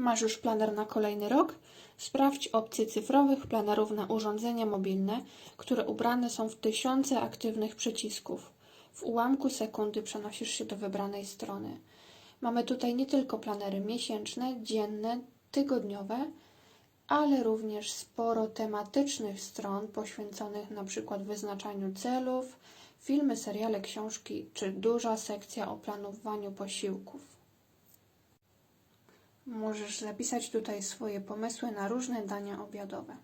Masz już planer na kolejny rok? Sprawdź opcję cyfrowych planerów na urządzenia mobilne, które ubrane są w tysiące aktywnych przycisków. W ułamku sekundy przenosisz się do wybranej strony. Mamy tutaj nie tylko planery miesięczne, dzienne, tygodniowe, ale również sporo tematycznych stron poświęconych przykład wyznaczaniu celów, filmy, seriale, książki czy duża sekcja o planowaniu posiłków. Możesz zapisać tutaj swoje pomysły na różne dania obiadowe.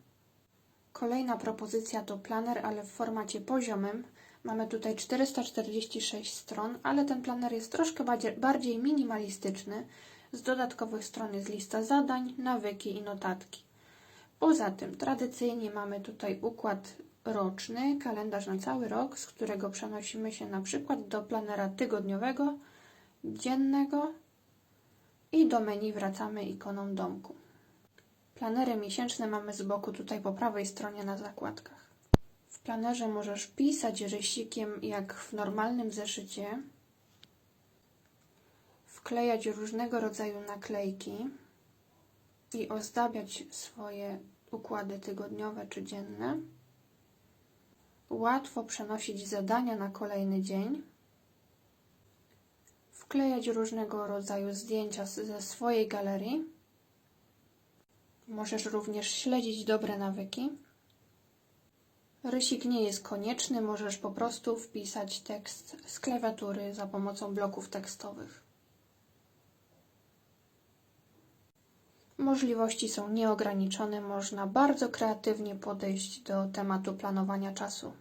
Kolejna propozycja to planer, ale w formacie poziomym. Mamy tutaj 446 stron, ale ten planer jest troszkę bardziej, minimalistyczny. Z dodatkowych stron jest lista zadań, nawyki i notatki. Poza tym tradycyjnie mamy tutaj układ roczny, kalendarz na cały rok, z którego przenosimy się na przykład do planera tygodniowego, dziennego i do menu wracamy ikoną domku. Planery miesięczne mamy z boku tutaj po prawej stronie na zakładkach. W planerze możesz pisać rysikiem jak w normalnym zeszycie, wklejać różnego rodzaju naklejki i ozdabiać swoje układy tygodniowe czy dzienne. Łatwo przenosić zadania na kolejny dzień. Wklejać różnego rodzaju zdjęcia ze swojej galerii. Możesz również śledzić dobre nawyki. Rysik nie jest konieczny, możesz po prostu wpisać tekst z klawiatury za pomocą bloków tekstowych. Możliwości są nieograniczone, można bardzo kreatywnie podejść do tematu planowania czasu.